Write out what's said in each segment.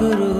গুরু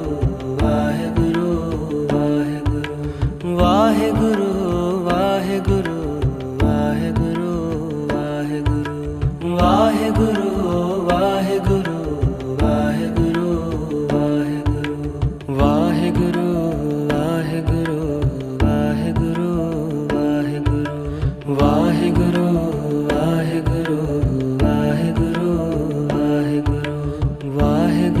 वाहिद